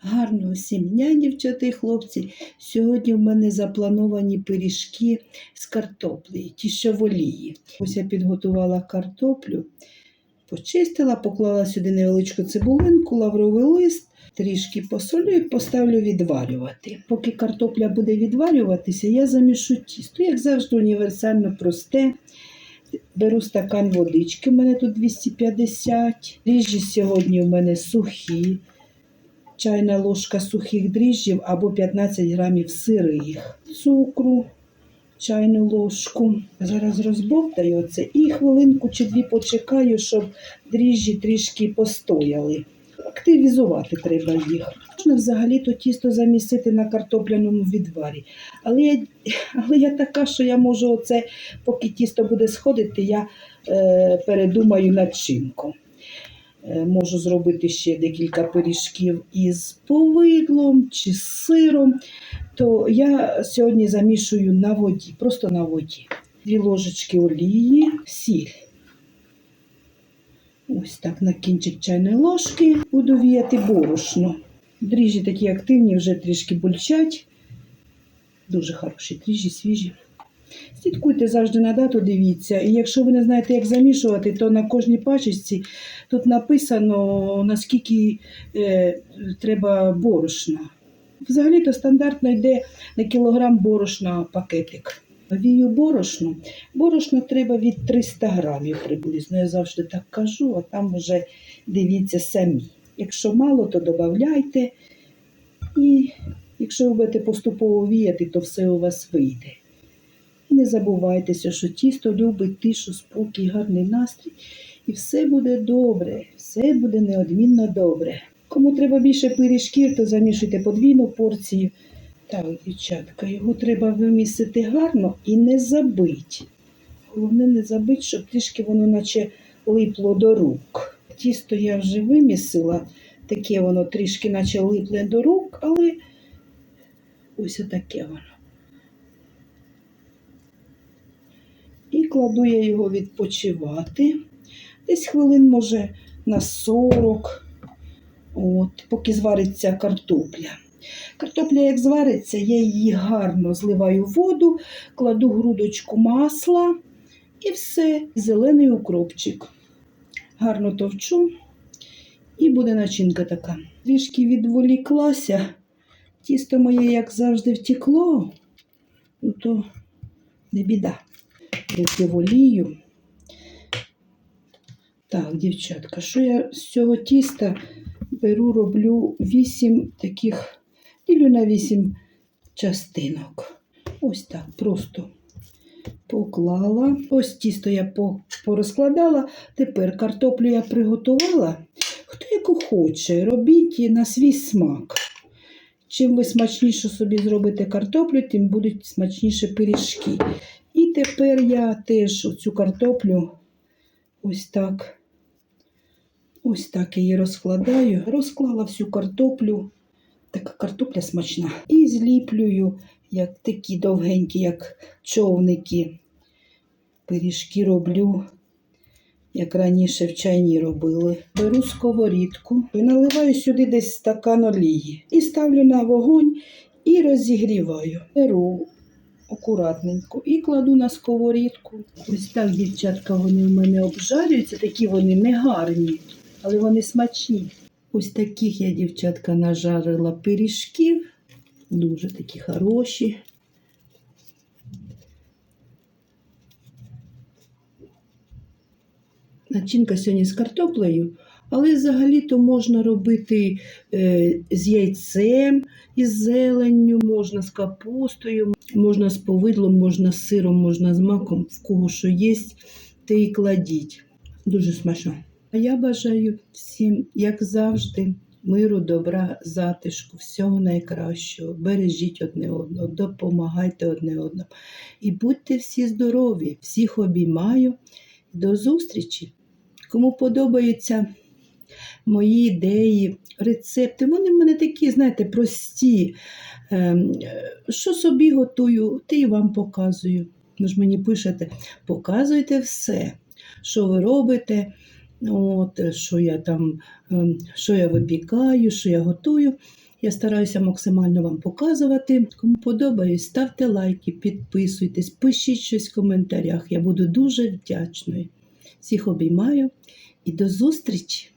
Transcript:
Гарного всім дня, дівчата і хлопці. Сьогодні в мене заплановані пиріжки з картоплею, ті, що в олії. Ось я підготувала картоплю, почистила, поклала сюди невеличку цибулинку, лавровий лист, трішки посолю і поставлю відварювати. Поки картопля буде відварюватися, я замішу тісто, як завжди, універсально просте. Беру стакан водички, у мене тут 250. Дріжджі сьогодні у мене сухі. Чайна ложка сухих дріжджів або 15 грамів сирих. Цукру, чайну ложку. Зараз розбовтаю це і хвилинку чи дві почекаю, щоб дріжджі трішки постояли. Активізувати треба їх. Можна взагалі то тісто замісити на картопляному відварі. Але я, але я така, що я можу оце, поки тісто буде сходити, я е, передумаю начинку. Е, Можу зробити ще декілька пиріжків із повидлом чи з сиром. То я сьогодні замішую на воді, просто на воді. Дві ложечки олії, сіль. Ось так на кінчик чайної ложки буду віяти борошно. Дріжджі такі активні, вже трішки бульчать. Дуже хороші дріжджі, свіжі. Слідкуйте завжди на дату, дивіться. І якщо ви не знаєте, як замішувати, то на кожній пачечці тут написано, наскільки е, треба борошна. Взагалі-то стандартно йде на кілограм борошна пакетик. Вію борошно. Борошно треба від 300 грамів приблизно. Я завжди так кажу, а там вже дивіться самі. Якщо мало, то додавайте. І якщо ви будете поступово віяти, то все у вас вийде. Не забувайтеся, що тісто любить тишу, спокій, гарний настрій. І все буде добре, все буде неодмінно добре. Кому треба більше пиріжків, то замішуйте подвійну порцію. Так, дівчатка, його треба вимісити гарно і не забить. Головне не забить, щоб трішки воно наче липло до рук. Тісто я вже вимісила, таке воно трішки наче липле до рук, але ось отаке воно. І кладу я його відпочивати. Десь хвилин, може, на 40, от, поки звариться картопля. Картопля, як звариться, я її гарно зливаю воду, кладу грудочку масла і все, зелений укропчик. Гарно товчу, і буде начинка така. Трішки відволіклася. Тісто моє, як завжди, втекло, ну то не біда. Руки в. Так, дівчатка, що я з цього тіста беру, роблю 8 таких, ділю на 8 частинок. Ось так, просто поклала. Ось тісто я порозкладала. Тепер картоплю я приготувала. Хто яку хоче, робіть на свій смак. Чим ви смачніше собі зробите картоплю, тим будуть смачніші пиріжки. Тепер я теж цю картоплю ось так, ось так її розкладаю. Розклала всю картоплю. Така картопля смачна. І зліплюю, як такі довгенькі, як човники. Пиріжки роблю, як раніше в чайні робили. Беру сковорідку і наливаю сюди десь стакан олії. І ставлю на вогонь і розігріваю. Беру акуратненько і кладу на сковорідку. Ось так, дівчатка, вони в мене обжарюються, такі вони не гарні, але вони смачні. Ось таких я, дівчатка, нажарила пиріжків. Дуже такі хороші. Начинка сьогодні з картоплею, але взагалі-то можна робити е, з яйцем, із зеленню, можна з капустою, можна з повидлом, можна з сиром, можна з маком, в кого що є, те і кладіть. Дуже смачно. А я бажаю всім, як завжди, миру, добра, затишку, всього найкращого. Бережіть одне одного, допомагайте одне одному. І будьте всі здорові, всіх обіймаю. До зустрічі! Кому подобаються мої ідеї, рецепти, вони в мене такі, знаєте, прості. Ем, Що собі готую, те і вам показую. Ви ж мені пишете, показуйте все, що ви робите, от, що я там, ем, що я випікаю, що я готую. Я стараюся максимально вам показувати. Кому подобається, ставте лайки, підписуйтесь, пишіть щось в коментарях. Я буду дуже вдячною. Всіх обіймаю і до зустрічі!